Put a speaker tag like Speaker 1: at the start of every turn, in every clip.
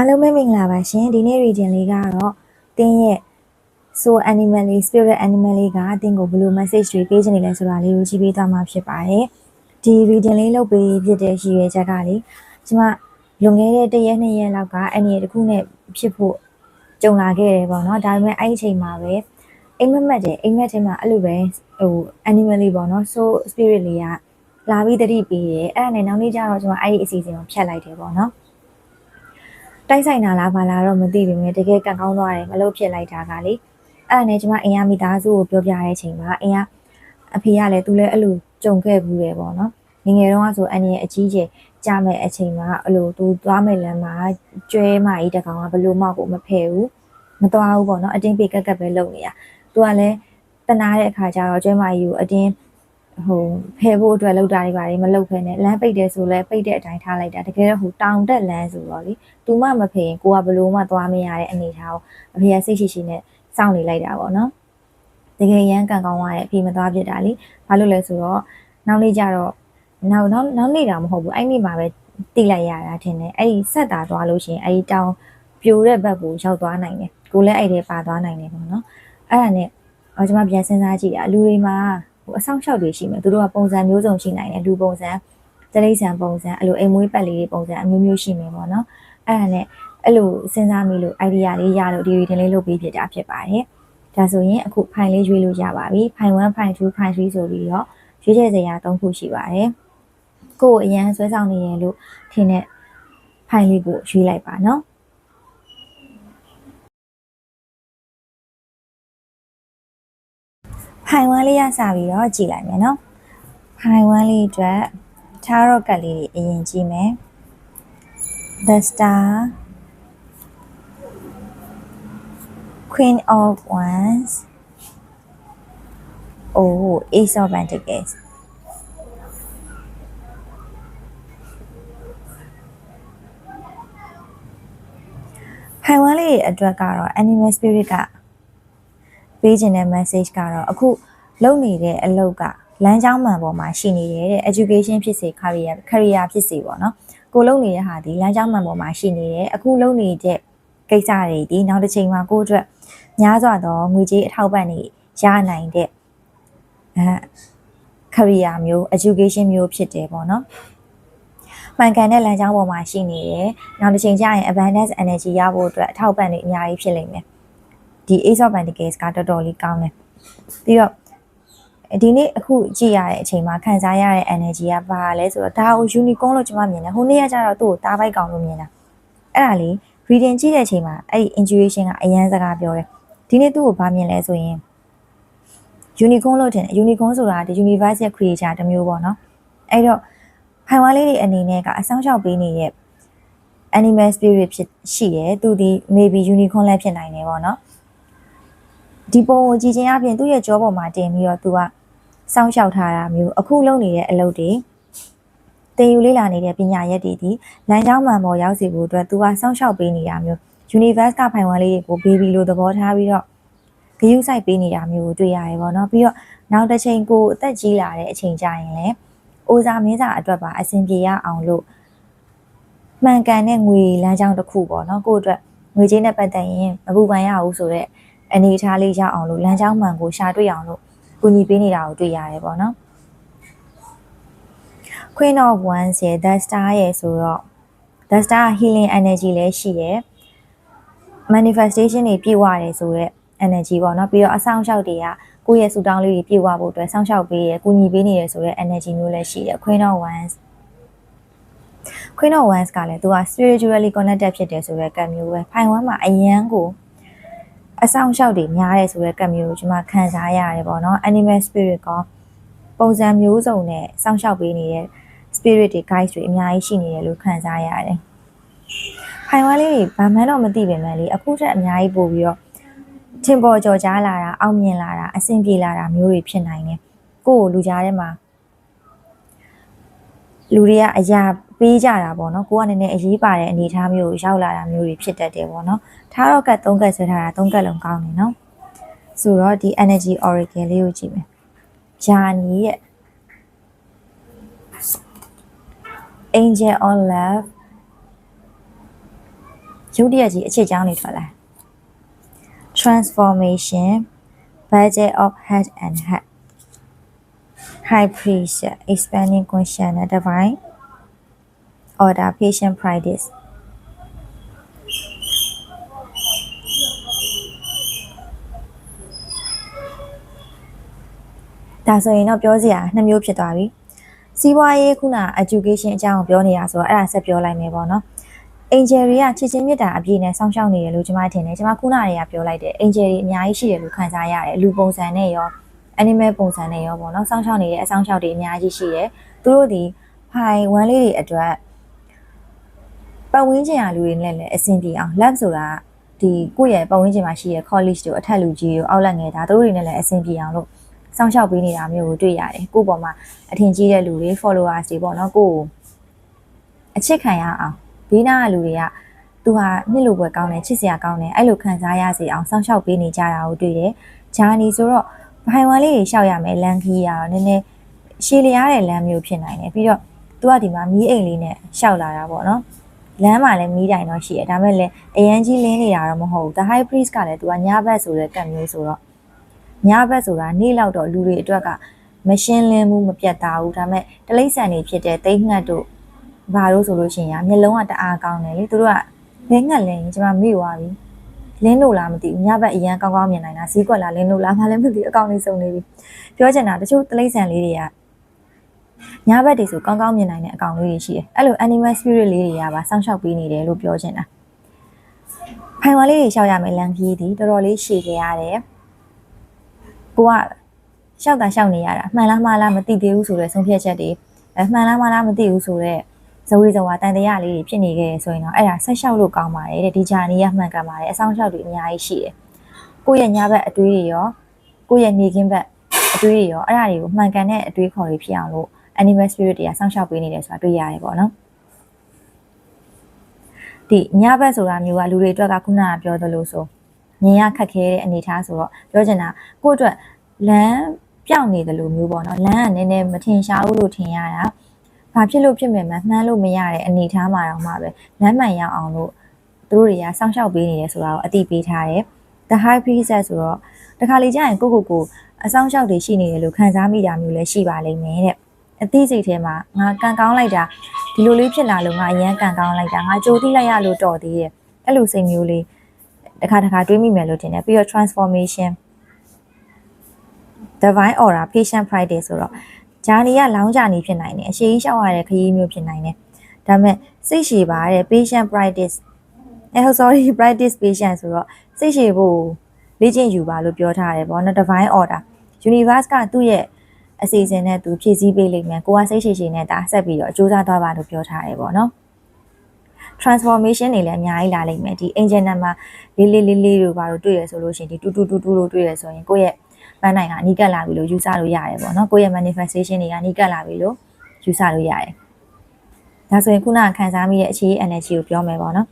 Speaker 1: အားလုံးပဲမင်္ဂလာပါရှင်ဒီနေ့ region လေးကတော့တင်းရဲ့ so animal လေး spirit animal လေးကတင်းကိုဘယ်လို message တွေပေးချင်နေလဲဆိုတာလေးကိုကြည့်ပေးသွားမှာဖြစ်ပါတယ်ဒီ region လေးလုပ်ပေးဖြစ်တဲ့ရည်ရွယ်ချက်ကလေကျမလွန်ခဲ့တဲ့တစ်ရက်နှစ်ရက်လောက်ကအဲ့ဒီတစ်ခုနဲ့ဖြစ်ဖို့ကြုံလာခဲ့တယ်ပေါ့နော်ဒါပေမဲ့အဲ့ဒီအချိန်မှာပဲအိမ်မက်မက်တယ်အိမ်မက်ထဲမှာအဲ့လိုပဲဟို animal လေးပေါ့နော် so spirit လေးကလာပြီးတတိပေးတယ်အဲ့ဒါနဲ့နောက်နေ့ကျတော့ကျွန်မအဲ့ဒီအစီအစဉ်ကိုဖြတ်လိုက်တယ်ပေါ့နော် တိုက်ဆိုင်တာလားဘာလားတော့မသိဘူးမြဲတကယ်ကန်ကောင်းသွားတယ်မလို့ဖြစ်လိုက်တာကလေအဲ့ဒါနဲ့ကျွန်မအိမ်ရမိသားစုကိုပြောပြတဲ့အချိန်မှာအိမ်ကအဖေကလည်းသူလည်းအဲ့လိုကြုံခဲ့ဘူးတယ်ပေါ့နော်ငငယ်တော့ဆိုအန်ရဲ့အကြီးကျယ်ကြမဲ့အချိန်မှာအဲ့လိုသူသွားမဲ့လမ်းမှာကျွဲမကြီးတကောင်ကဘလို့မှကိုမဖယ်ဘူးမသွားဘူးပေါ့နော်အတင်းပေကက်ကက်ပဲလုပ်နေတာသူကလည်းတနာတဲ့အခါကျတော့ကျွဲမကြီးကိုအတင်း ဟိုဖယ်ဖို့အတွက်လောက်တာတွေပါတယ်မလောက်ဖဲနဲ့လမ်းပိတ်တယ်ဆိုလဲပိတ်တဲ့အတိုင်းထားလိုက်တာတကယ်တော့ဟိုတောင်တက်လမ်းဆိုတော့လေသူမှမဖယ်ရင်ကိုကဘလို့မှသွားမရတဲ့အနေထားကိုအဖေကစိတ်ရှိရှိနဲ့စောင့်နေလိုက်တာပေါ့နော်တကယ်ရမ်းကန်ကောင်းသွားရဲ့အဖေမသွားဖြစ်တာလေဘာလို့လဲဆိုတော့နောက်နေ့ကျတော့နောက်နောက်နောက်နေ့တာမဟုတ်ဘူးအဲ့နေ့မှာပဲတိလိုက်ရတာထင်တယ်အဲ့ဒီဆက်တာသွားလို့ရှိရင်အဲ့ဒီတောင်ပြိုတဲ့ဘက်ကိုရောက်သွားနိုင်တယ်ကိုလည်းအဲ့ဒီပါသွားနိုင်တယ်ပေါ့နော်အဲ့ဒါနဲ့အော်ကျွန်မပြန်စဉ်းစားကြည့်တာလူတွေမှာ ဟိုအဆောင်ရှောက်တွေရှိမယ်သူတို့ကပုံစံမျိုးစုံရှိနိုင်တယ်လူပုံစံတရိษံပုံစံအဲ့လိုအိမ်မွေးပတ်လေးတွေပုံစံအမျိုးမျိုးရှိမယ်ပေါ့နော်အဲ့ဒါနဲ့အဲ့လိုစဉ်းစားမိလို့ idea လေးရလို့ဒီရီတင်လေးလုပ်ပေးဖြစ်တာဖြစ်ပါတယ်ဒါဆိုရင်အခုဖိုင်လေးရွေးလို့ရပါပြီဖိုင်1ဖိုင်2ဖိုင်3ဆိုပြီးတော့ရွေးချယ်စရာ၃ခုရှိပါတယ်ကိုယ်အရန်ဆွဲဆောင်နေရလို့ထင်တဲ့ဖိုင်လေးကိုရွေးလိုက်ပါနော် ဖိုင်ဝမ်းလေးရစပြီးတော့ကြည်လိုက်မယ်နော်ဖိုင်ဝမ်းလေးအတွက် tarot ကတ်လေးတွေအရင်ကြည့်မယ် the star queen of wands oh ace of pentacles ဖိုင်ဝမ်းလေးအတွက်ကတော့ animal spirit က ပေးခြင်းတဲ့ message ကတော့အခုလုပ်နေတဲ့အလုပ်ကလမ်းကြောင်းမှန်ပေါ်မှာရှိနေတယ်တဲ့ education ဖြစ်စေ career career ဖြစ်စေပေါ့နော်ကိုလုပ်နေတဲ့ဟာဒီလမ်းကြောင်းမှန်ပေါ်မှာရှိနေတယ်အခုလုပ်နေတဲ့ကိစ္စတွေဒီနောက်တစ်ချိန်မှာကိုအတွက်များစွာသောငွေကြေးအထောက်ပံ့တွေရနိုင်တဲ့အဲ career မျိုး education မျိုးဖြစ်တယ်ပေါ့နော်မှန်ကန်တဲ့လမ်းကြောင်းပေါ်မှာရှိနေတယ်နောက်တစ်ချိန်ကျရင် abundance energy ရဖို့အတွက်အထောက်ပံ့တွေအများကြီးဖြစ်လိမ့်မယ် ဒီ Ace of Pentacles ကတော်တော်လေးကောင်းတယ်ပြီးတော့ဒီနေ့အခုကြည့်ရတဲ့အချိန်မှာခံစားရတဲ့ energy ကဘာလဲဆိုတော့ဒါကို unicorn လို့ကျွန်မမြင်တယ်ဟိုနေ့ကကျတော့သူ့ကိုတားပိုက်ကောင်လို့မြင်တာအဲ့ဒါလေး reading ကြည့်တဲ့အချိန်မှာအဲ့ဒီ intuition ကအရန်စကားပြောတယ်ဒီနေ့သူ့ကိုဘာမြင်လဲဆိုရင် unicorn လို့ထင်တယ် unicorn ဆိုတာဒီ universe ရဲ့ creator တစ်မျိုးပေါ့နော်အဲ့တော့ဖိုင်ဝါလေးတွေအနေနဲ့ကအဆောင်ရှောက်ပေးနေတဲ့ animal spirit ဖြစ်ရှိတယ်သူဒီ maybe unicorn လည်းဖြစ်နိုင်တယ်ပေါ့နော် ဒီပုံကိုကြည့်ချင်းအပြင်သူ့ရဲ့ကြောပေါ်မှာတင်ပြီးတော့သူကစောင့်ရှောက်ထားတာမျိုးအခုလုပ်နေတဲ့အလုပ်တွေတင်ယူလေ့လာနေတဲ့ပညာရက်တွေဒီလမ်းကြောင်းမှန်ပေါ်ရောက်စီဖို့အတွက်သူကစောင့်ရှောက်ပေးနေတာမျိုး universe ကဖိုင်ဝမ်လေးတွေကို baby လို့သဘောထားပြီးတော့ဂရုစိုက်ပေးနေတာမျိုးကိုတွေ့ရတယ်ပေါ့နော်ပြီးတော့နောက်တစ်ချိန်ကိုအသက်ကြီးလာတဲ့အချိန်ကျရင်လည်းအိုစာမင်းစာအတွက်ပါအဆင်ပြေရအောင်လို့မှန်ကန်တဲ့ငွေလမ်းကြောင်းတစ်ခုပေါ့နော်ကိုယ့်အတွက်ငွေကြေးနဲ့ပတ်သက်ရင်မပူပန်ရဘူးဆိုတော့ အနေအထားလေးရအောင်လို့လမ်းကြောင်းမှန်ကိုရှာတွေ့အောင်လို့ကူညီပေးနေတာကိုတွေ့ရတယ်ပေါ့နော် Queen of Wands ရဲ့ The Star ရဲ့ဆိုတော့ The Star healing energy လည်းရှိရယ် manifestation တွေပြည့်ဝတယ်ဆိုတော့ energy ပေါ့နော်ပြီးတော့အဆောင်ရှောက်တွေကကိုယ့်ရဲ့ဆူတောင်းလေးတွေပြည့်ဝဖို့အတွက်ဆောင်းရှောက်ပေးရယ်ကူညီပေးနေရယ်ဆိုတော့ energy မျိုးလည်းရှိရယ် Queen of Wands Queen of Wands ကလည်းသူက spiritually connected ဖြစ်တယ်ဆိုတော့ကံမျိုးပဲဖိုင်ဝမ်းမှာအယမ်းကို အဆောင်ရှောက်တွေများတယ်ဆိုတဲ့ကံမျိုးကိုကျွန်မခံစားရတယ်ပေါ့နော် animal spirit ကပုံစံမျိုးစုံနဲ့စောင့်ရှောက်ပေးနေတဲ့ spirit တွေ guide တွေအများကြီးရှိနေတယ်လို့ခံစားရတယ်။ဖိုင်ဝါလေးတွေဘာမှတော့မသိပေမဲ့လေအခုထက်အများကြီးပို့ပြီးတော့ထင်ပေါ်ကျော်ကြားလာတာအောင်မြင်လာတာအဆင်ပြေလာတာမျိုးတွေဖြစ်နိုင်တယ်။ကိုယ့်ကိုလူကြားထဲမှာ လူတွေကအရာပေးကြတာပေါ့နော်ကိုကနည်းနည်းအရေးပါတဲ့အနေအထားမျိုးကိုရောက်လာတာမျိုးတွေဖြစ်တတ်တယ်ပေါ့နော်ထားတော့ကတ်၃ကတ်ဆွဲထားတာ၃ကတ်လုံးကောင်းတယ်နော်ဆိုတော့ဒီ energy oracle လေးကိုကြည့်မယ်ဂျာနီရဲ့ angel on love ရုပ်တရက်ကြီးအခြေချောင်းတွေထွက်လာ transformation budget of head and heart high pressure expanding conscious divine order patient practice ဒါဆိုရင်တော့ပြောစရာနှစ်မျိုးဖြစ်သွားပြီစီးပွားရေးခုန education အကြောင်းကိုပြောနေတာဆိုတော့အဲ့ဒါဆက်ပြောလိုက်မယ်ပေါ့နော် angel တွေကချစ်ချင်းမြတ်တာအပြည့်နဲ့စောင့်ရှောက်နေတယ်လို့ကျွန်မထင်တယ်ကျွန်မခုနတွေကပြောလိုက်တယ် angel တွေအများကြီးရှိတယ်လို့ခံစားရတယ်လူပုံစံနဲ့ရော animal ပုံစံနဲ့ရောပေါ့နော်စောင့်ရှောက်နေတဲ့အဆောင်ရှောက်တွေအများကြီးရှိတယ်သူတို့ဒီဖိုင်ဝမ်းလေးတွေအတွက်ပတ်ဝန်းကျင်အားလူတွေနဲ့လည်းအဆင်ပြေအောင် lab ဆိုတာဒီကိုယ့်ရဲ့ပတ်ဝန်းကျင်မှာရှိတဲ့ college တို့အထက်လူကြီးတို့အောက်လက်ငယ်သားတို့တွေနဲ့လည်းအဆင်ပြေအောင်လို့စောင့်ရှောက်ပေးနေတာမျိုးကိုတွေ့ရတယ်ကိုယ့်ပေါ်မှာအထင်ကြီးတဲ့လူတွေ followers တွေပေါ့နော်ကိုယ့်ကိုအချစ်ခံရအောင်ဘေးနားကလူတွေကသူဟာနှစ်လိုပွဲကောင်းတယ်ချစ်စရာကောင်းတယ်အဲ့လိုခံစားရစေအောင်စောင့်ရှောက်ပေးနေကြတာကိုတွေ့တယ်ဂျာနီဆိုတော့ ဘိုင်ဝမ်လေးတွေရှောက်ရမယ်လန်ခီးရတော့နည်းနည်းရှည်လျားတဲ့လမ်းမျိုးဖြစ်နိုင်တယ်ပြီးတော့သူကဒီမှာမီးအိမ်လေးနဲ့ရှောက်လာတာပေါ့နော်လမ်းမှာလည်းမီးတိုင်တော့ရှိတယ်ဒါမဲ့လည်းအရန်ကြီးလင်းနေတာတော့မဟုတ်ဘူး the high priest ကလည်းသူကညဘက်ဆိုတဲ့ကတ်မျိုးဆိုတော့ညဘက်ဆိုတာနေ့လောက်တော့လူတွေအတွက်ကမရှင်းလင်းမှုမပြတ်သားဘူးဒါမဲ့တလိမ့်ဆန်တွေဖြစ်တဲ့တိတ်ငှက်တို့ဘာလို့ဆိုလို့ရှိရင်မျက်လုံးကတအားကောင်းတယ်လေသူတို့ကဘဲငှက်လဲရင်ကျွန်မမေ့သွားပြီ လင်းလို့လားမသိဘူးညဘက်အရန်ကောင်းကောင်းမြင်နိုင်တာဈေးကွက်လားလင်းလို့လားမလည်းမသိဘူးအကောင့်လေးစုံနေပြီပြောချင်တာတချို့တလိမ့်ဆန်လေးတွေကညဘက်တွေဆိုကောင်းကောင်းမြင်နိုင်တဲ့အကောင့်လေးတွေရှိတယ်အဲ့လို animal spirit လေးတွေကပါစောင့်ရှောက်ပေးနေတယ်လို့ပြောချင်တာဖိုင်ဝါလေးတွေရှောက်ရမယ်လမ်းကြီးဒီတော်တော်လေးရှည်ခဲ့ရတယ်ကိုကရှောက်တာရှောက်နေရတာမှန်လားမှားလားမသိသေးဘူးဆိုတော့ဆုံးဖြတ်ချက်တွေအမှန်လားမှားလားမသိဘူးဆိုတော့ ဇဝေဇဝါတန်တရားလေးတွေဖြစ်နေခဲ့ဆိုရင်တော့အဲ့ဒါဆက်လျှောက်လို့ကောင်းပါတယ်တဲ့ဒီဂျာနီကမှန်ကန်ပါတယ်အဆောင်လျှောက်တွေအများကြီးရှိတယ်ကိုယ့်ရဲ့ညဘက်အတွေးတွေရောကိုယ့်ရဲ့နေကင်းဘက်အတွေးတွေရောအဲ့ဒါတွေကိုမှန်ကန်တဲ့အတွေးခေါ်တွေဖြစ်အောင်လို့ animal spirit တွေကစောင့်ရှောက်ပေးနေတယ်ဆိုတာတွေ့ရတယ်ပေါ့နော်ဒီညဘက်ဆိုတာမျိုးကလူတွေအတွက်ကခုနကပြောသလိုဆိုမြင်ရခက်ခဲတဲ့အနေအထားဆိုတော့ပြောချင်တာကိုယ့်အတွက်လမ်းပြောင်းနေတယ်လို့မျိုးပေါ့နော်လမ်းကနည်းနည်းမထင်ရှားဘူးလို့ထင်ရတာ ဘာဖြစ်လို့ဖြစ်မယ်မှမှန်းလို့မရတဲ့အနေအထားမှာတော့မှပဲလမ်းမှန်ရောက်အောင်လို့သူတို့တွေကစောင့်ရှောက်ပေးနေတယ်ဆိုတာကိုအသိပေးထားတယ် the high priestess ဆိုတော့တခါလေကြာရင်ကိုကိုကိုအဆောင်ရှောက်တွေရှိနေတယ်လို့ခံစားမိတာမျိုးလည်းရှိပါလိမ့်မယ်တဲ့အသိစိတ်ထဲမှာငါကန်ကောင်းလိုက်တာဒီလိုလေးဖြစ်လာလို့ငါအရန်ကန်ကောင်းလိုက်တာငါကြိုးသိလိုက်ရလို့တော်သေးရဲ့အဲ့လိုစိတ်မျိုးလေးတစ်ခါတစ်ခါတွေးမိမယ်လို့ထင်တယ်ပြီးတော့ transformation divine order patient friday ဆိုတော့ ဂျာနီကလောင်းဂျာနီဖြစ်နိုင်တယ်အရှိကြီးရှောက်ရတဲ့ခရီးမျိုးဖြစ်နိုင်တယ်ဒါပေမဲ့စိတ်ရှည်ပါတဲ့ patient practice အဲ sorry practice patient ဆိုတော့စိတ်ရှည်ဖို့လေ့ကျင့်ယူပါလို့ပြောထားတယ်ပေါ့နော် divine order universe ကသူ့ရဲ့အစီအစဉ်နဲ့သူဖြည့်ဆည်းပေးလိမ့်မယ်ကိုကစိတ်ရှည်ရှည်နဲ့ဒါဆက်ပြီးတော့အကျိုးစားသွားပါလို့ပြောထားတယ်ပေါ့နော် transformation တွေလည်းအများကြီးလာလိမ့်မယ်ဒီ angel number လေးလေးလေးလေးတို့ဘာလို့တွေ့ရဆိုလို့ရှိရင်ဒီတူတူတူတူလို့တွေ့ရဆိုရင်ကိုယ့်ရဲ့ ပန်းနိုင်ကအနီးကပ်လာပြီလို့ယူဆလို့ရတယ်ပေါ့နော်ကိုယ့်ရဲ့ manifestation တွေကအနီးကပ်လာပြီလို့ယူဆလို့ရတယ်ဒါဆိုရင်ခုနကခံစားမိတဲ့အခြေအေး energy ကိုပြောမယ်ပေါ့နော်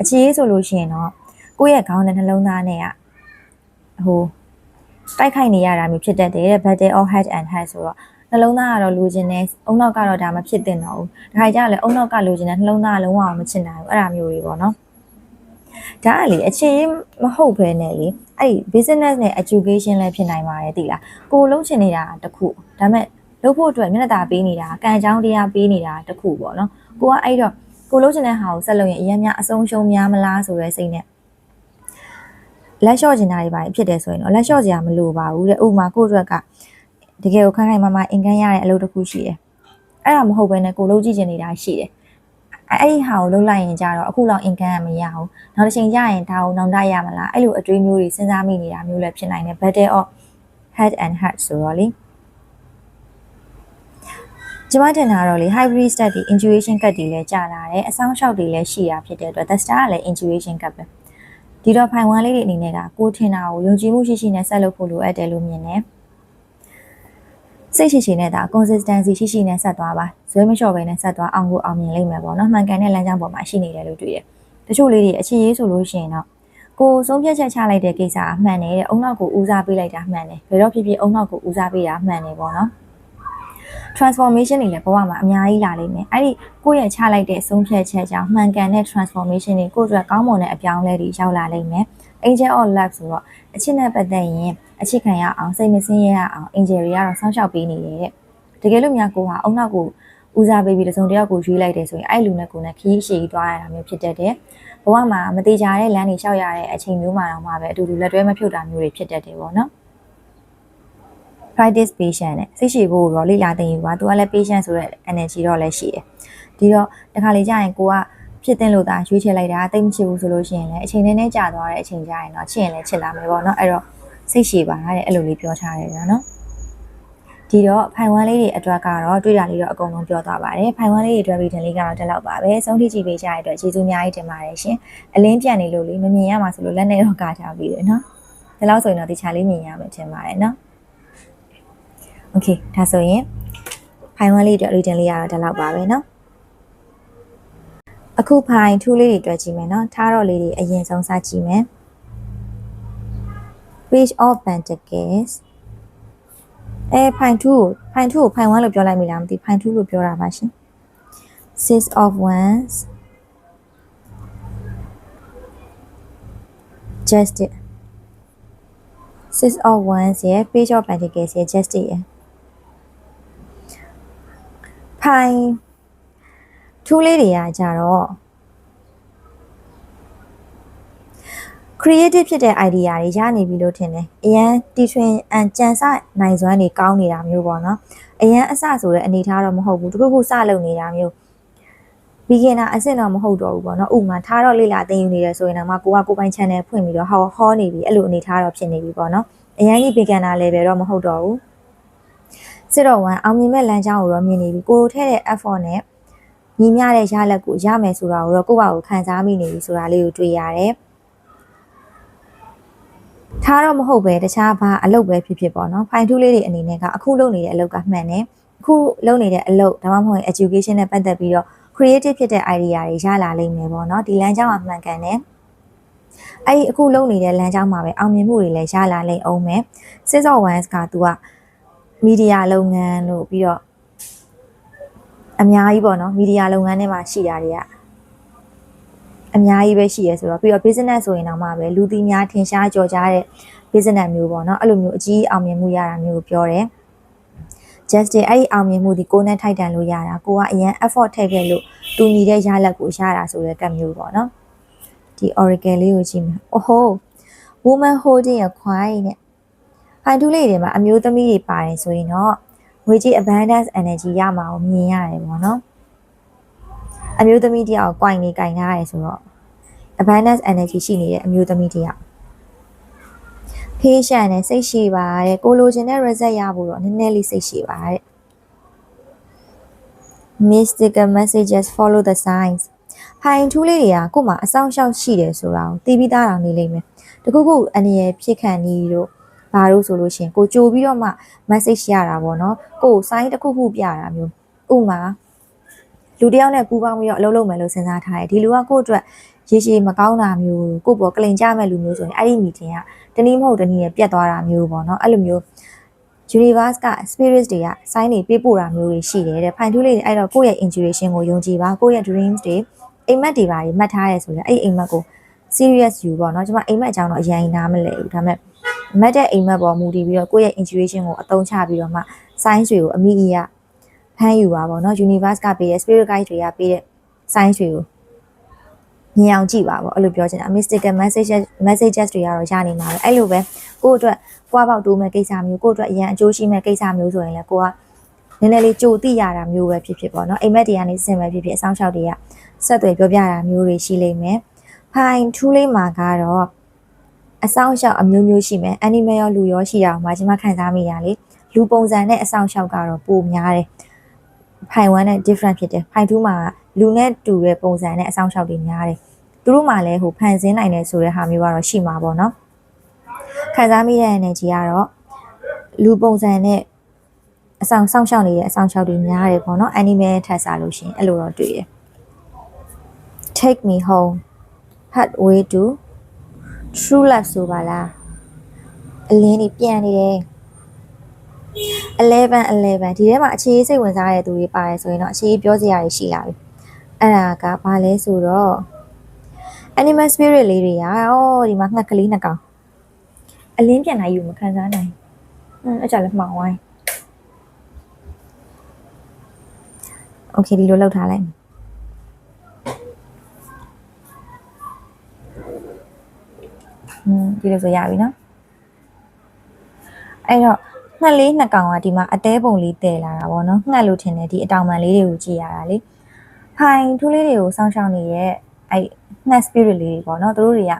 Speaker 1: အခြေအေးဆိုလို့ရှိရင်တော့ကိုယ့်ရဲ့ခေါင်းနဲ့နှလုံးသားနဲ့ကဟိုတိုက်ခိုက်နေရတာမျိုးဖြစ်တတ်တယ်တဲ့ battle of head and head ဆိုတော့နှလုံးသားကတော့လိုချင်တယ်အုံနောက်ကတော့ဒါမဖြစ်သင့်တော့ဘူးဒါခိုင်ကြလည်းအုံနောက်ကလိုချင်တယ်နှလုံးသားကလုံးဝမချင်နိုင်ဘူးအဲ့ဒါမျိုးတွေပေါ့နော် ဒါကလေအခြေမဟုတ်ဘဲနဲ့လေအဲ့ business နဲ့ education လည်းဖြစ်နိုင်ပါတယ်တိလားကိုလုံးချင်နေတာတခုဒါမဲ့လုပ်ဖို့အတွက်မျက်နှာသာပေးနေတာကံအကြောင်းတရားပေးနေတာတခုပေါ့နော်ကိုကအဲ့တော့ကိုလုံးချင်တဲ့ဟာကိုဆက်လုပ်ရင်အရင်များအဆုံးရှုံးများမလားဆိုတဲ့စိတ်နဲ့လက်လျှော့ကျင်တာတွေပါဖြစ်တယ်ဆိုရင်တော့လက်လျှော့စရာမလိုပါဘူးတဲ့ဥပမာကိုယ့်အတွက်ကတကယ်ကိုခိုင်ခိုင်မာမာအင်ကန်ရတဲ့အလုပ်တစ်ခုရှိတယ်အဲ့ဒါမဟုတ်ဘဲနဲ့ကိုလုံးကြည့်ကျင်နေတာရှိတယ် အဲ့ဒီဟာကိုလုံးလိုက်ရင်ကြတော့အခုလောက်အင်ကန်ကမရဘူးနောက်တစ်ချိန်ကျရင်ဒါကိုနောင်တရမလားအဲ့လိုအတွေးမျိုးတွေစဉ်းစားမိနေတာမျိုးလည်းဖြစ်နိုင်တယ် battle of head and heart ဆိုတော့လေကျမတင်တာတော့လေ hybrid stat ဒီ intuition ကတ်တွေလည်းကြာလာတယ်အဆောင်လျှောက်တွေလည်းရှိတာဖြစ်တဲ့အတွက် the star ကလည်း intuition ကတ်ပဲဒီတော့ဖိုင်ဝမ်လေးတွေအနေနဲ့ကကိုထင်တာကိုယုံကြည်မှုရှိရှိနဲ့ဆက်လုပ်ဖို့လိုအပ်တယ်လို့မြင်တယ် စိတ်ရှိရှိနဲ့ဒါ consistency ရှိရှိနဲ့ဆက်သွားပါဇွဲမလျှော့ဘဲနဲ့ဆက်သွားအောင်ကိုအောင်မြင်လိမ့်မယ်ပေါ့နော်မှန်ကန်တဲ့လမ်းကြောင်းပေါ်မှာရှိနေတယ်လို့တွေ့တယ်တချို့လေးတွေအခြေရေးဆိုလို့ရှိရင်တော့ကိုဆုံးဖြတ်ချက်ချလိုက်တဲ့ကိစ္စအမှန်တယ်တဲ့အုံနောက်ကိုဦးစားပေးလိုက်တာမှန်တယ်ဘယ်တော့ဖြစ်ဖြစ်အုံနောက်ကိုဦးစားပေးတာမှန်တယ်ပေါ့နော် transformation တွေလည်းဘဝမှာအများကြီးလာလိမ့်မယ်အဲ့ဒီကိုယ့်ရဲ့ချလိုက်တဲ့ဆုံးဖြတ်ချက်ကြောင့်မှန်ကန်တဲ့ transformation တွေကိုယ့်အတွက်ကောင်းမွန်တဲ့အပြောင်းအလဲတွေရောက်လာလိမ့်မယ် angel of love ဆိုတော့အချစ်နဲ့ပတ်သက်ရင် အချစ်ခံရအောင်စိတ်မစင်းရရအောင် angel တွေကတော့စောင့်ရှောက်ပေးနေတယ်တဲ့တကယ်လို့များကိုဟာအုံနောက်ကိုဦးစားပေးပြီးတစုံတစ်ယောက်ကိုရွေးလိုက်တယ်ဆိုရင်အဲ့လူနဲ့ကိုနဲ့ခီးရှည်သွားရတာမျိုးဖြစ်တတ်တယ်ဘဝမှာမတိကြတဲ့လမ်းတွေလျှောက်ရတဲ့အချိန်မျိုးမှာတော့မှပဲအတူတူလက်တွဲမဖြုတ်တာမျိုးတွေဖြစ်တတ်တယ်ပေါ့နော် practice patient နဲ့စိတ်ရှည်ဖို့တော့လေ့လာသင်ယူပါသူကလည်း patient ဆိုတဲ့ energy တော့လည်းရှိတယ်ဒီတော့တခါလေကြာရင်ကိုကဖြစ်တဲ့လို့သာရွေးချယ်လိုက်တာတိတ်မချစ်ဘူးဆိုလို့ရှိရင်လည်းအချိန်နဲ့နဲ့ကြာသွားတဲ့အချိန်ကြာရင်တော့ချစ်ရင်လည်းချစ်လာမယ်ပေါ့နော်အဲ့တော့ စိတ်ရှည်ပါတဲ့အဲ့လိုလေးပြောထားတယ်ကြာနော်ဒီတော့ဖိုင်ဝမ်လေးတွေအတွက်ကတော့တွေ့တာလေးတော့အကုန်လုံးပြောသွားပါတယ်ဖိုင်ဝမ်လေးတွေအတွက် reading လေးကတော့တက်လောက်ပါပဲဆုံးထိကြည့်ပေးကြရတဲ့အတွက်ကျေးဇူးအများကြီးတင်ပါတယ်ရှင်အလင်းပြန်နေလို့လေမမြင်ရမှာဆိုလို့လက်နဲ့တော့ကာထားပြီးတယ်နော်ဒီလောက်ဆိုရင်တော့တခြားလေးမြင်ရမယ်ထင်ပါတယ်နော် Okay ဒါဆိုရင်ဖိုင်ဝမ်လေးအတွက် reading လေးကတော့ဒီလောက်ပါပဲเนาะအခုဖိုင်2လေးတွေတွေ့ကြည့်မယ်เนาะထားတော့လေးတွေအရင်ဆုံးစကြည့်မယ် page of pentacles အဲဖိုင်2ကိုဖိုင်2ကိုဖိုင်1လို့ပြောလိုက်မိလားမသိဖိုင်2လို့ပြောတာပါရှင် six of wands justice six of wands ရဲ့ page of pentacles ရဲ့ justice ရဲ့ဖိုင်ထူးလေးတွေကကြတော့ creative ဖြစ်တဲ့ idea တွေရနေပြီလို့ထင်တယ်။အရန်တီထွင်အန်ကြံစနိုင်စွမ်းတွေကောင်းနေတာမျိုးပေါ့နော်။အရန်အစဆိုတဲ့အနေထားတော့မဟုတ်ဘူး။တခုခုစလုပ်နေတာမျိုး။ beginner အဆင့်တော့မဟုတ်တော့ဘူးပေါ့နော်။ဥပမာထားတော့လေ့လာသင်ယူနေတယ်ဆိုရင်တော့မှကိုကကိုပိုင် channel ဖွင့်ပြီးတော့ဟောဟောနေပြီအဲ့လိုအနေထားတော့ဖြစ်နေပြီပေါ့နော်။အရန်ကြီး beginner level တော့မဟုတ်တော့ဘူး။စစ်တော့1အောင်မြင်မဲ့လမ်းကြောင်းကိုတော့မြင်နေပြီကိုထည့်တဲ့ effort နဲ့ညီမျှတဲ့ရလက်ကိုရမယ်ဆိုတာကိုတော့ကိုယ့်ဘာကိုခံစားမိနေပြီဆိုတာလေးကိုတွေ့ရတယ် ထားတော့မဟုတ်ပဲတခြားဘာအလုပ်ပဲဖြစ်ဖြစ်ပေါ့နော်ဖိုင်ထူးလေးတွေအနေနဲ့ကအခုလုပ်နေတဲ့အလုပ်ကမှန်တယ်အခုလုပ်နေတဲ့အလုပ်ဒါမှမဟုတ် education နဲ့ပတ်သက်ပြီးတော့ creative ဖြစ်တဲ့ idea တွေရလာလိမ့်မယ်ပေါ့နော်ဒီလမ်းကြောင်းကမှန်ကန်တယ်အဲ့ဒီအခုလုပ်နေတဲ့လမ်းကြောင်းမှာပဲအောင်မြင်မှုတွေလည်းရလာလိမ့်အောင်မယ် Six of Wands ကသူကမီဒီယာလုပ်ငန်းလို့ပြီးတော့အများကြီးပေါ့နော်မီဒီယာလုပ်ငန်းထဲမှာရှိတာတွေက အများကြီးပဲရှိရဲဆိုတော့ပြီးတော့ business ဆိုရင်တော့မှပဲလူသိများထင်ရှားကြော်ကြားတဲ့ business မျိုးပေါ့နော်အဲ့လိုမျိုးအကြီးအောင်မြင်မှုရတာမျိုးကိုပြောတယ် justice အဲ့ဒီအောင်မြင်မှုဒီကိုနဲ့ထိုက်တန်လို့ရတာကိုကအရန် effort ထည့်ခဲ့လို့တူညီတဲ့ရလက်ကိုရတာဆိုတဲ့တက်မျိုးပေါ့နော်ဒီ oracle လေးကိုကြည့်မယ်အိုဟို woman holding a coin နဲ့ဖိုင်တူလေးတွေမှာအမျိုးသမီးတွေပါတယ်ဆိုရင်တော့ငွေကြေး abundance energy ရမှာကိုမြင်ရတယ်ပေါ့နော်အမျိုးသမီးတယောက် coin လေးကင်ထားရဲဆိုတော့ abundance energy ရှိနေတဲ့အမျိုးသမီးတယောက် patient နဲ့စိတ်ရှိပါတဲ့ကိုလိုချင်တဲ့ result ရဖို့တော့နည်းနည်းလေးစိတ်ရှိပါတဲ့ mystical messages follow the signs ဖိုင်ထူးလေးတွေကကို့မှာအဆောင်ရှောက်ရှိတယ်ဆိုတာကိုသိပြီးသားတောင်နေလိမ့်မယ်တခုခုအနေရဖြစ်ခံနေတို့ဘာလို့ဆိုလို့ရှိရင်ကိုကြိုပြီးတော့မှ message ရတာပေါ့နော်ကိုကို sign တစ်ခုခုပြတာမျိုးဥမာလူတယောက်နဲ့ပူးပေါင်းပြီးတော့အလုပ်လုပ်မယ်လို့စဉ်းစားထားတယ်ဒီလူကကိုယ့်အတွက် ရေရှည်မကောင်းတာမျိုးကိုယ့်ပေါ်ကလင်ကြမဲ့လူမျိုးဆိုရင်အဲ့ဒီ meeting ကတနည်းမဟုတ်တနည်းနဲ့ပြတ်သွားတာမျိုးပေါ့နော်အဲ့လိုမျိုး universe က spirits တွေက sign တွေပေးပို့တာမျိုးတွေရှိတယ်တဲ့ဖိုင်ထူးလေးတွေအဲ့တော့ကိုယ့်ရဲ့ intuition ကိုယုံကြည်ပါကိုယ့်ရဲ့ dreams တွေအိမ်မက်တွေပါမှတ်ထားရဲဆိုရင်အဲ့ဒီအိမ်မက်ကို serious ယူပေါ့နော်ကျွန်မအိမ်မက်အကြောင်းတော့အရင်နားမလဲဘူးဒါပေမဲ့မက်တဲ့အိမ်မက်ပေါ်မူတည်ပြီးတော့ကိုယ့်ရဲ့ intuition ကိုအသုံးချပြီးတော့မှ sign တွေကိုအမိအီရဖမ်းယူပါပေါ့နော် universe ကပေးတဲ့ spirit guide တွေကပေးတဲ့ sign တွေကို မြင်အောင်ကြည့်ပါပေါ့အဲ့လိုပြောချင်တာ mystical messages messages တွေကတော့ရနေမှာပဲအဲ့လိုပဲကိုယ့်အတွက်ပွားပေါက်တိုးမဲ့ကိစ္စမျိုးကိုယ့်အတွက်အရင်အကျိုးရှိမဲ့ကိစ္စမျိုးဆိုရင်လည်းကိုကနည်းနည်းလေးကြိုသိရတာမျိုးပဲဖြစ်ဖြစ်ပေါ့နော်အိမ်မက်တွေကနေစင်ပဲဖြစ်ဖြစ်အဆောင်ရှောက်တွေကဆက်သွယ်ပြောပြတာမျိုးတွေရှိလိမ့်မယ်ဖိုင်ထူးလေးမှာကတော့အဆောင်ရှောက်အမျိုးမျိုးရှိမယ် animal ရောလူရောရှိတာမှာကျွန်မခံစားမိရလေလူပုံစံနဲ့အဆောင်ရှောက်ကတော့ပိုများတယ်ဖိုင်1နဲ့ different ဖြစ်တယ်ဖိုင်2မှာလူနဲ့တူတဲ့ပုံစံနဲ့အဆောင်ရှောက်တွေများတယ် သူတို့မှလည်းဟိုဖန်ဆင်းနိုင်တယ်ဆိုတဲ့ဟာမျိုးကတော့ရှိမှာပေါ့နော်ခံစားမိတဲ့ energy ကတော့လူပုံစံနဲ့အဆောင်စောင့်ရှောက်နေတဲ့အဆောင်ရှောက်တွေများတယ်ပေါ့နော် animal ထပ်စားလို့ရှိရင်အဲ့လိုတော့တွေ့ရ take me home hard way to true love ဆိုပါလားအလင်းนี่ပြန်နေတယ်11 11ဒီထဲမှာအခြေရေးစိတ်ဝင်စားတဲ့သူတွေပါတယ်ဆိုရင်တော့အခြေရေးပြောစရာတွေရှိလာပြီအဲ့ဒါကဘာလဲဆိုတော့ animal spirit လေးတွေကအော်ဒီမှာငှက်ကလေးနှစ်ကောင်အလင်းပြန်လာယူမခံစားနိုင်ဟွန်းအဲ့ကြလည်းမှောင်ဝိုင်းโอเคဒီလိုလောက်ထားလိုက်อืมဒီလိုဆိုရပြီเนาะအဲ့တော့ငှက်လေးနှစ်ကောင်ကဒီမှာအသေးပုံလေးတည်လာတာဗောနော်ငှက်လို့ထင်တယ်ဒီအတောင်ပံလေးတွေကိုကြည့်ရတာလေဖိုင်ထူးလေးတွေကိုစောင်းရှောင်းနေတဲ့ အဲ့ငှက် spirit လေးတွေဗောနော်သူတို့တွေက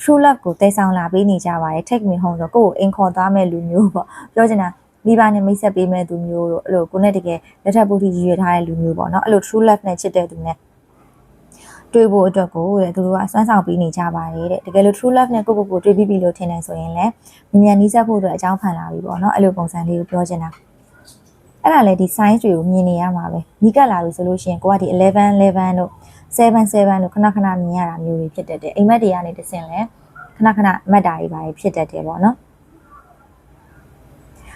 Speaker 1: true love ကိုတည်ဆောင်လာပေးနေကြပါတယ် take me home ဆိုကိုယ့်ကိုအိမ်ခေါ်သွားမဲ့လူမျိုးပေါ့ပြောချင်တာမိဘနဲ့မိတ်ဆက်ပေးမဲ့သူမျိုးတို့အဲ့လိုကိုနဲ့တကယ်လက်ထပ်ပုတ်ထိရည်ရွယ်ထားတဲ့လူမျိုးပေါ့နော်အဲ့လို true love နဲ့ချစ်တဲ့သူနဲ့တွေ့ဖို့အတွက်ကိုတဲ့သူတို့ကစွမ်းဆောင်ပေးနေကြပါတယ်တဲ့တကယ်လို့ true love နဲ့ကိုယ့်ကိုယ်ကိုတွေ့ပြီးပြီလို့ထင်တယ်ဆိုရင်လည်းမြန်မြန်နီးစပ်ဖို့အတွက်အကြောင်းဖန်လာပြီပေါ့နော်အဲ့လိုပုံစံလေးကိုပြောချင်တာအဲ့ဒါလည်းဒီ size တွေကိုမြင်နေရမှာပဲနီးကပ်လာပြီဆိုလို့ရှိရင်ကိုကဒီ11 11တို့ 7 7တို့ခဏခဏမြင်ရတာမျိုးတွေဖြစ်တတ်တယ်အိမ်မက်တွေကနေတဆင်လဲခဏခဏမတ်တာတွေပါဖြစ်တတ်တယ်ပေါ့နော်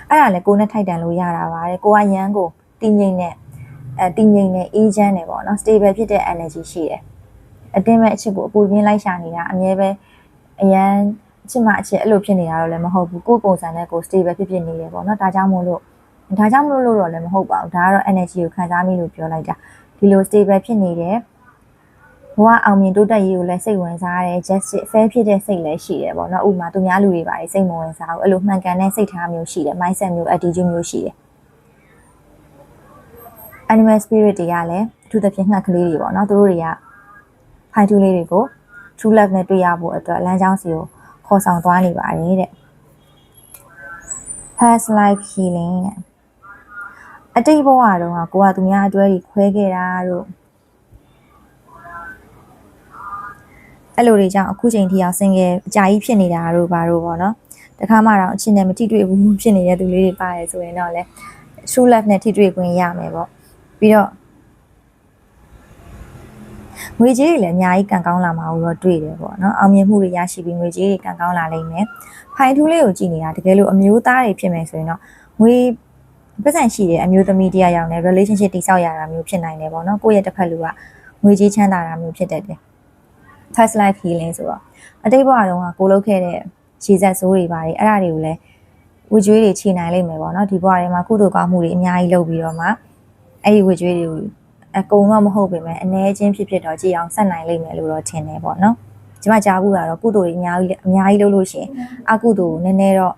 Speaker 1: အဲ့ဒါလည်းကိုနဲ့ထိုက်တန်လို့ရတာပါတယ်ကိုကရန်ကိုတင်းငိမ့်နဲ့အဲတင်းငိမ့်နဲ့အေးချမ်းတယ်ပေါ့နော် stable ဖြစ်တဲ့ energy ရှိတယ်အတင်းမဲ့အချစ်ကိုအပူပြင်းလိုက်ရှာနေတာအမြဲပဲအရန်အချစ်မှအချစ်အဲ့လိုဖြစ်နေတာတော့လည်းမဟုတ်ဘူးကိုယ်ပုံစံနဲ့ကို stable ဖြစ်ဖြစ်နေတယ်ပေါ့နော်ဒါကြောင့်မို့လို့ဒါကြောင့်မလို့လို့တော့လည်းမဟုတ်ပါဘူးဒါကတော့ energy ကိုခံစားမိလို့ပြောလိုက်တာဒီလို stable ဖြစ်နေတယ် ဘဝအောင်မြင်တိုးတက်ရေးကိုလည်းစိတ်ဝင်စားတယ် justice fair ဖြစ်တဲ့စိတ်လည်းရှိတယ်ပေါ့နော်ဥပမာသူများလူတွေပါစိတ်မဝင်စားဘူးအဲ့လိုမှန်ကန်တဲ့စိတ်ထားမျိုးရှိတယ် mindset မျိုး attitude မျိုးရှိတယ် animal spirit တွေကလည်းအထူးသဖြင့်ငှက်ကလေးတွေပေါ့နော်သူတို့တွေကဖိုင်တူလေးတွေကို true love နဲ့တွေ့ရဖို့အတွက်လမ်းကြောင်းစီကိုခေါ်ဆောင်သွားနေပါတယ်တဲ့ past life healing တဲ့အတိတ်ဘဝတုန်းကကိုကသူများအတွဲကြီးခွဲခဲ့တာတို့ အဲ့လိုတွေကြောင့်အခုချိန်ထိအောင် single အကြာကြီးဖြစ်နေတာတို့ဘာတို့ပေါ့နော်တခါမှတော့အချင်းနဲ့မထိတွေ့ဘူးဖြစ်နေတဲ့သူလေးတွေပါတယ်ဆိုရင်တော့လေ true love နဲ့ထိတွေ့ခွင့်ရမယ်ပေါ့ပြီးတော့ငွေကြေးတွေလည်းအများကြီးကံကောင်းလာမှာတော့တွေ့တယ်ပေါ့နော်အောင်မြင်မှုတွေရရှိပြီးငွေကြေးတွေကံကောင်းလာလိမ့်မယ်ဖိုင်ထူးလေးကိုကြည့်နေတာတကယ်လို့အမျိုးသားတွေဖြစ်မယ်ဆိုရင်တော့ငွေပတ်စံရှိတဲ့အမျိုးသမီးတရားရောက်နေ relationship တိဆောက်ရတာမျိုးဖြစ်နိုင်တယ်ပေါ့နော်ကိုယ့်ရဲ့တစ်ဖက်လူကငွေကြေးချမ်းသာတာမျိုးဖြစ်တတ်တယ် past life healing ဆိုတော့အတိတ်ဘဝတုန်းကကိုလုပ်ခဲ့တဲ့ခြေဆက်ဆိုးတွေပါတယ်အဲ့ဒါတွေကိုလည်းဝကြွေးတွေခြေနိုင်လိမ့်မယ်ပေါ့နော်ဒီဘဝထဲမှာကုသိုလ်ကောင်းမှုတွေအများကြီးလုပ်ပြီးတော့မှအဲ့ဒီဝကြွေးတွေကိုအကုန်တော့မဟုတ်ပေမဲ့အ ਨੇ ချင်းဖြစ်ဖြစ်တော့ကြည်အောင်ဆက်နိုင်လိမ့်မယ်လို့တော့ထင်တယ်ပေါ့နော်ကျမကြားဘူးတာတော့ကုသိုလ်တွေအများကြီးအများကြီးလုပ်လို့ရှိရင်အကုသိုလ်ကိုနည်းနည်းတော့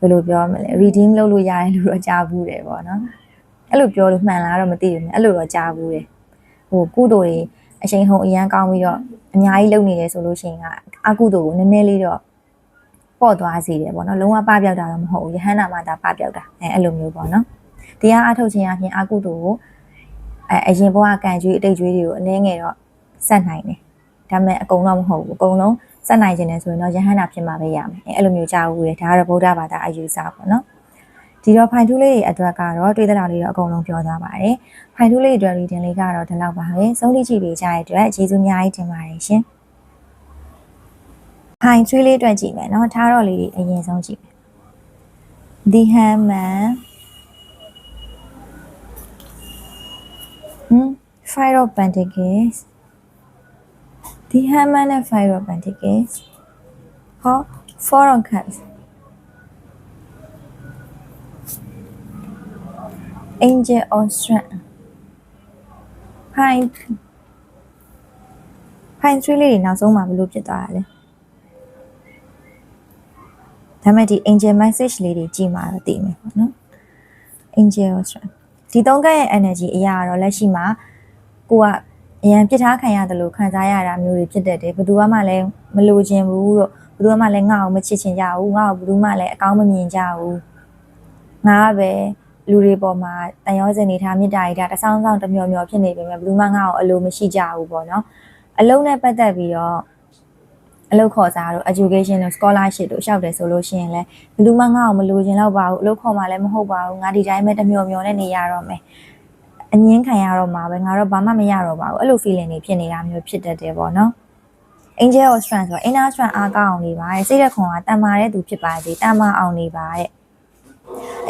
Speaker 1: ဘယ်လိုပြောမလဲ redeem လုပ်လို့ရတယ်လို့တော့ကြားဘူးတယ်ပေါ့နော်အဲ့လိုပြောလို့မှန်လားတော့မသိဘူးအဲ့လိုတော့ကြားဘူးတယ်ဟိုကုသိုလ်တွေ အချိန်ဟုန်အရန်ကောင်းပြီးတော့အများကြီးလုပ်နေတယ်ဆိုလို့ရှိရင်ကအကုသိုလ်ကိုနည်းနည်းလေးတော့ပေါ့သွားစေတယ်ပေါ့နော်လုံးဝပပြောက်တာတော့မဟုတ်ဘူးယဟန္တာမှသာပပြောက်တာအဲအဲ့လိုမျိုးပေါ့နော်တရားအထုတ်ခြင်းအပြင်အကုသိုလ်ကိုအဲအရင်ဘဝကံကြွေးအတိတ်ကြွေးတွေကိုအနည်းငယ်တော့ဆက်နိုင်တယ်ဒါပေမဲ့အကုန်တော့မဟုတ်ဘူးအကုန်လုံးဆက်နိုင်ခြင်းနဲ့ဆိုရင်တော့ယဟန္တာဖြစ်မှာပဲရမယ်အဲအဲ့လိုမျိုးကြားဘူးလေဒါကတော့ဗုဒ္ဓဘာသာအယူဆပေါ့နော် ဒီတော့ဖိုင်ထူးလေးရဲ့အတွက်ကတော့တွေ့သလောက်လေးတော့အကုန်လုံးပြောသွားပါတယ်ဖိုင်ထူးလေးအတွက် reading လေးကတော့ဒီလောက်ပါပဲဆုံးဖြတ်ကြည့်ပေးကြတဲ့အတွက်ကျေးဇူးအများကြီးတင်ပါတယ်ရှင်ဖိုင်ချွေးလေးအတွက်ကြည့်မယ်နော်ထားတော့လေးအရင်ဆုံးကြည့်မယ်ဒီဟမ်မန်ဟမ် Fire of Pentacles ဒီ Hammer နဲ့ Fire of Pentacles ဟော Four on Cups Angel of Strength ဖိုင်ဖိုင်3လေးတွေနောက်ဆုံးမှာဘယ်လိုဖြစ်သွားတာလဲဒါမဲ့ဒီ angel message လေးတွေကြည့်မှာတော့သိမယ်ပေါ့နော် angel of strength ဒီသုံးကရဲ့ energy အရာကတော့လက်ရှိမှာကိုကအရန်ပြစ်ထားခံရတယ်လို့ခံစားရတာမျိုးတွေဖြစ်တတ်တယ်ဘယ်သူမှလည်းမလိုချင်ဘူးတော့ဘယ်သူမှလည်းငါ့ကိုမချစ်ချင်ကြဘူးငါ့ကိုဘယ်သူမှလည်းအကောင်းမမြင်ကြဘူးငါကပဲ လူတွေပေါ်မှာတန်ရောစင်နေထားမြစ်တာရီတာတဆောင်းဆောင်းတမျောမျောဖြစ်နေပေမဲ့ဘယ်သူမှငါ့ကိုအလိုမရှိကြဘူးပေါ့နော်အလုံးနဲ့ပတ်သက်ပြီးတော့အလုပ်ခေါ်စားတို့ education တို့ scholarship တို့ရှောက်တယ်ဆိုလို့ရှိရင်လည်းဘယ်သူမှငါ့ကိုမလိုချင်တော့ပါဘူးအလုပ်ခေါ်မှလည်းမဟုတ်ပါဘူးငါဒီတိုင်းပဲတမျောမျောနဲ့နေရတော့မယ်အငင်းခံရတော့မှာပဲငါတော့ဘာမှမရတော့ပါဘူးအဲ့လို feeling တွေဖြစ်နေတာမျိုးဖြစ်တတ်တယ်ပေါ့နော် angel of strength ဆိုတော့ inner strength အားကောင်းအောင်နေပါတဲ့စိတ်ရက်ခွန်ကတန်မာတဲ့သူဖြစ်ပါစေတန်မာအောင်နေပါတဲ့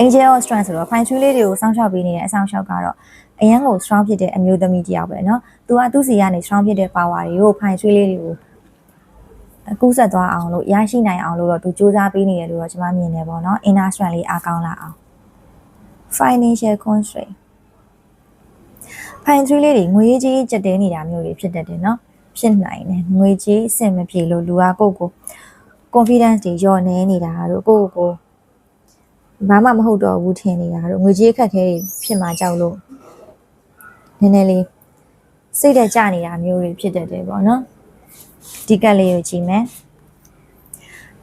Speaker 1: angel of strength ဆိုတော့ fine tree လေးတွေကိုစောင့်ရှောက်ပေးနေတဲ့အဆောင်ရှောက်ကတော့အရန်ကို strong ဖြစ်တဲ့အမျိုးသမီးတစ်ယောက်ပဲเนาะသူကသူ့စီကနေ strong ဖြစ်တဲ့ power တွေကို fine tree လေးတွေကိုကူးဆက်သွားအောင်လို့ရရှိနိုင်အောင်လို့တော့သူစူးစမ်းပေးနေတယ်လို့တော့ကျွန်မမြင်တယ်ပေါ့နော် inner strength လေးအားကောင်းလာအောင် financial constraint ဖိုင်ထရီလေးတွေငွေကြီးကြက်တဲနေတာမျိုးတွေဖြစ်တတ်တယ်နော်ဖြစ်နိုင်တယ်ငွေကြီးအဆင်မပြေလို့လူကကိုယ့်ကို confidence တွေညော့နေနေတာတို့ကိုယ့်ကို ဘာမှမဟုတ်တော့ဘူးထင်နေတာတို့ငွေကြီးအခက်ခဲတွေဖြစ်မှကြောက်လို့နည်းနည်းလေးစိတ်တက်ကြနေတာမျိုးတွေဖြစ်တတ်တယ်ပေါ့နော်ဒီကက်လေးကိုကြည့်မယ်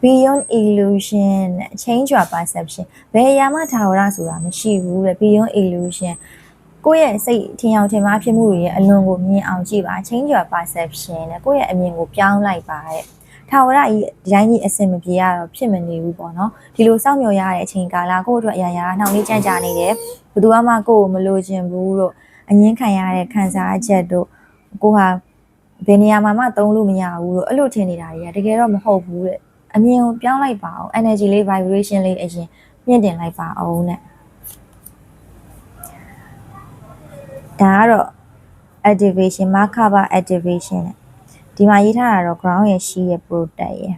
Speaker 1: beyond illusion change your perception ဘယ်အရာမှထာဝရဆိုတာမရှိဘူးတဲ့ beyond illusion ကိုယ့်ရဲ့စိတ်ထင်အောင်ထင်မှားဖြစ်မှုတွေရဲ့အလွန်ကိုမြင်အောင်ကြည့်ပါ change your perception နဲ့ကိုယ့်ရဲ့အမြင်ကိုပြောင်းလိုက်ပါတဲ့ ထာဝရကြီးဒီတိုင်းကြီးအစင်မပြေရတော့ဖြစ်မနေဘူးပေါ့နော်ဒီလိုစောင့်မျှော်ရတဲ့အချိန်ကာလကိုယ့်အတွက်အရာရာနှောင့်နှေးကြံ့ကြာနေတယ်ဘယ်သူမှကိုယ့်ကိုမလိုချင်ဘူးတို့အငင်းခံရတဲ့ခံစားချက်တို့ကိုဟာဘယ်နေရာမှာမှသုံးလို့မရဘူးလို့အဲ့လိုထင်နေတာတွေကတကယ်တော့မဟုတ်ဘူးတဲ့အမြင်ကိုပြောင်းလိုက်ပါအောင် energy လေး vibration လေးအရင်မြင့်တင်လိုက်ပါအောင်တဲ့ဒါကတော့ activation markaba activation နဲ့ ဒီမှာရေးထားတာတော့ ground ရဲ့ရှိရဲ့ product ရဲ့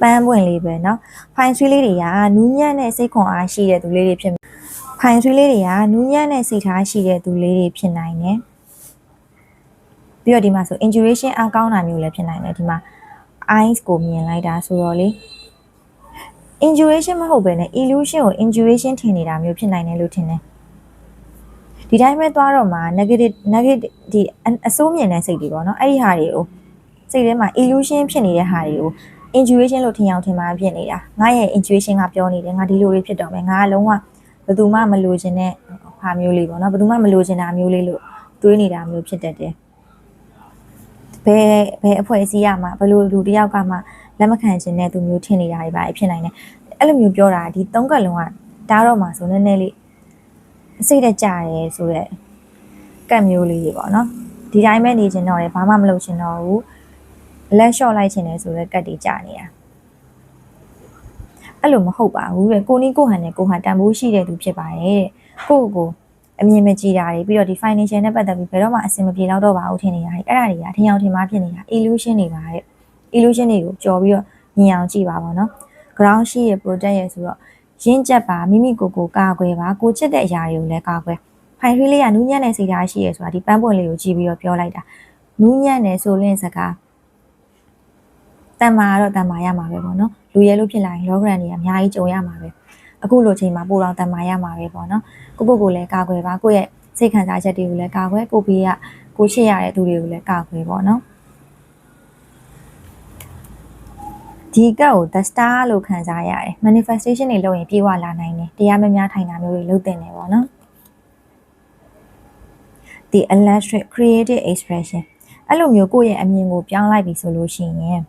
Speaker 1: ပန်းပွင့်လေးပဲเนาะဖိုင်ဆွေးလေးတွေကနူးညံ့တဲ့စိတ်ခွန်အားရှိတဲ့သူလေးတွေဖြစ်ဖိုင်ဆွေးလေးတွေကနူးညံ့တဲ့စိတ်ထားရှိတဲ့သူလေးတွေဖြစ်နိုင်တယ်ပြီးတော့ဒီမှာဆို intuition အကောင်းတာမျိုးလည်းဖြစ်နိုင်တယ်ဒီမှာ eyes ကိုမြင်လိုက်တာဆိုတော့လေ intuition မဟုတ်ဘဲနဲ့ illusion ကို intuition ထင်နေတာမျိုးဖြစ်နိုင်တယ်လို့ထင်တယ် ဒီတိုင်းပဲသွားတော့မှ negative negative ဒီအဆိုးမြင်တဲ့စိတ်တွေပေါ့နော်အဲ့ဒီဟာတွေကိုစိတ်ထဲမှာ illusion ဖြစ်နေတဲ့ဟာတွေကို intuition လို့ထင်အောင်ထင်မှာဖြစ်နေတာငါရဲ့ intuition ကပြောနေတယ်ငါဒီလိုလေးဖြစ်တော့မယ်ငါကလုံးဝဘယ်သူမှမလိုချင်တဲ့ဟာမျိုးလေးပေါ့နော်ဘယ်သူမှမလိုချင်တာမျိုးလေးလို့တွေးနေတာမျိုးဖြစ်တတ်တယ်ဘယ်ဘယ်အဖွဲ့အစည်းရမှာဘယ်လိုလူတယောက်ကမှလက်မခံခြင်းတဲ့သူမျိုးထင်နေတာတွေပါဖြစ်နိုင်တယ်အဲ့လိုမျိုးပြောတာဒီသုံးကလုံးကတားတော့မှာဆိုနည်းနည်းလေး စိတ်တကြရဲဆိုတော့ကတ်မျိုးလေးတွေပေါ့နော်ဒီတိုင်းပဲနေချင်တော့တယ်ဘာမှမလုပ်ချင်တော့ဘူးလက်လျှော့လိုက်ချင်တယ်ဆိုတော့ကတ်တွေကြာနေတာအဲ့လိုမဟုတ်ပါဘူးတဲ့ကိုနီးကိုဟန်နဲ့ကိုဟာတန်ဖိုးရှိတဲ့သူဖြစ်ပါတယ်တဲ့ကိုကိုအမြင်မကြည့်တာတွေပြီးတော့ဒီ financial နဲ့ပတ်သက်ပြီးဘယ်တော့မှအဆင်မပြေတော့တော့ပါဘူးထင်နေတာအဲ့ဒါတွေကထင်အောင်ထင်မှားဖြစ်နေတာ illusion တွေပါတဲ့ illusion တွေကိုကြော်ပြီးတော့မြင်အောင်ကြည့်ပါပါနော် ground ရှိရဲ့ product ရဲ့ဆိုတော့ ရင်းချက်ပါမိမိကိုယ်ကိုကာကွယ်ပါကိုချစ်တဲ့အရာတွေကိုလည်းကာကွယ်ဖိုင်ထွေးလေးကနူးညံ့တဲ့စိတ်ဓာတ်ရှိရဲဆိုတာဒီပန်းပွင့်လေးကိုကြည့်ပြီးတော့ပြောလိုက်တာနူးညံ့တယ်ဆိုလင်းစကားတန်မာတော့တန်မာရမှာပဲပေါ့နော်လူရဲလို့ဖြစ်လာရင်လောဂရန်တွေကအများကြီးကြုံရမှာပဲအခုလိုချိန်မှာပိုတော့တန်မာရမှာပဲပေါ့နော်ကိုပုတ်ကိုလည်းကာကွယ်ပါကိုယ့်ရဲ့စိတ်ခံစားချက်တွေကိုလည်းကာကွယ်ကိုဘေးကကိုချစ်ရတဲ့သူတွေကိုလည်းကာကွယ်ပေါ့နော် ဒီကတ်ကို the star လို့ခံစားရတယ် manifestation တွေလုပ်ရင်ပြေဝလာနိုင်တယ်တရားမများထိုင်တာမျိုးတွေလုပ်တင်တယ်ပေါ့နော် the electric creative expression အဲ့လိုမျိုးကိုယ့်ရဲ့အမြင်ကိုပြောင်းလိုက်ပြီဆိုလို့ရှိရင်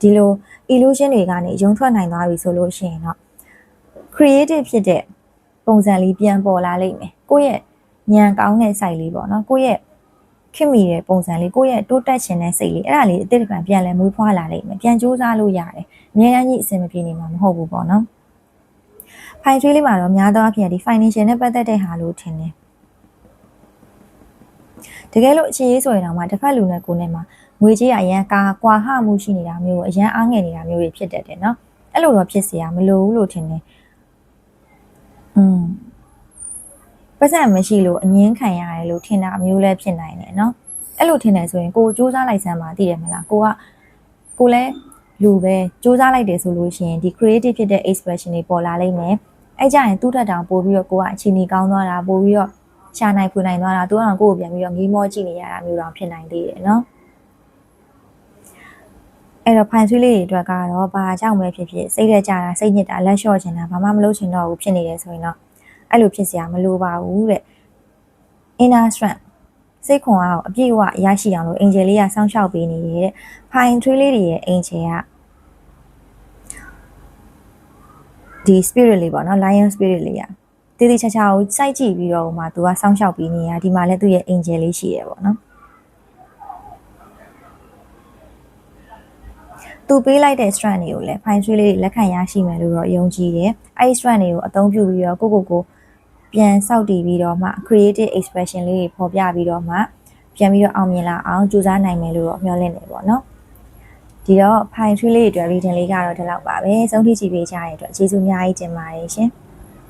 Speaker 1: ဒီလို illusion တွေကနေရုံထွက်နိုင်သွားပြီဆိုလို့ရှိရင်တော့ creative ဖြစ်တဲ့ပုံစံလေးပြန်ပေါ်လာလိမ့်မယ်ကိုယ့်ရဲ့ဉာဏ်ကောင်းတဲ့ site လေးပေါ့နော်ကိုယ့်ရဲ့ ခင်မိတဲ့ပုံစံလေးကိုယ့်ရဲ့တိုးတက်ခြင်းတဲ့စိတ်လေးအဲ့ဒါလေးအတိတ်ကံပြန်လဲမွေးဖွားလာလိမ့်မယ်ပြန်စူးစမ်းလို့ရတယ်အများကြီးအဆင်မပြေနေမှာမဟုတ်ဘူးပေါ့နော်ဖိုင်ထွေးလေးမှာတော့များသောအားဖြင့်ဒီ financial နဲ့ပတ်သက်တဲ့ဟာလို့ထင်တယ်တကယ်လို့အခြေရေးဆိုရင်တော့မှတစ်ဖက်လူနဲ့ကိုယ်နဲ့မှာငွေကြေးအရန်ကာကွာဟမှုရှိနေတာမျိုးအရန်အားငယ်နေတာမျိုးတွေဖြစ်တတ်တယ်နော်အဲ့လိုတော့ဖြစ်เสียမလိုဘူးလို့ထင်တယ်อืม ပတ်စံမရှိလို့အငင်းခံရတယ်လို့ထင်တာမျိုးလည်းဖြစ်နိုင်တယ်နော်အဲ့လိုထင်တယ်ဆိုရင်ကိုစူးစမ်းလိုက်စမ်းပါသိတယ်မလားကိုကကိုလည်းလူပဲစူးစမ်းလိုက်တယ်ဆိုလို့ရှိရင်ဒီ creative ဖြစ်တဲ့ expression တွေပေါ်လာလိမ့်မယ်အဲ့ကြရင်သူ့ထက်တောင်ပို့ပြီးတော့ကိုကအချိန်ကြီးကောင်းသွားတာပို့ပြီးတော့ရှာနိုင်ဖွေနိုင်သွားတာသူကတော့ကိုယ့်ကိုပြန်ပြီးတော့ငေးမောကြည့်နေရတာမျိုးတောင်ဖြစ်နိုင်သေးတယ်နော်အဲ့တော့ဖိုင်ဆွေးလေးတွေအတွက်ကတော့ဘာကြောင့်ပဲဖြစ်ဖြစ်စိတ်ရက်ကြတာစိတ်ညစ်တာလက်လျှော့ချင်တာဘာမှမလုပ်ချင်တော့ဘူးဖြစ်နေတယ်ဆိုရင်တော့ အဲ့လိုဖြစ်စရာမလိုပါဘူးတဲ့ inner strength စိတ်ခွန်အားကိုအပြည့်အဝရရှိအောင်လို့အင်ဂျယ်လေးကစောင့်ရှောက်ပေးနေတယ်တဲ့ဖိုင်ထွေးလေးတွေရဲ့အင်ဂျယ်ကဒီ spirit လေးပေါ့နော် lion spirit လေးကတည်တည်ချာချာကိုစိုက်ကြည့်ပြီးတော့မှသူကစောင့်ရှောက်ပေးနေရဒီမှာလည်းသူ့ရဲ့ angel လေးရှိရပေါ့နော်သူပေးလိုက်တဲ့ strand တွေကိုလည်း fine tree လေးတွေလက်ခံရရှိမယ်လို့တော့ယုံကြည်တယ်အဲ့ဒီ strand တွေကိုအသုံးပြုပြီးတော့ကိုကိုကို ပြန်စောက်တည်ပြီးတော့မှ creative expression လေးတွေပေါ်ပြပြီးတော့မှပြန်ပြီးတော့အောင်မြင်လာအောင်ကြိုးစားနိုင်မယ်လို့တော့မျှော်လင့်နေပေါ့နော်ဒီတော့ fine tree လေးတွေအတွက် reading လေးကတော့ဒီလောက်ပါပဲဆုံးဖြတ်ကြည့်ပေးကြတဲ့အတွက်ကျေးဇူးအများကြီးတင်ပါတယ်ရှင်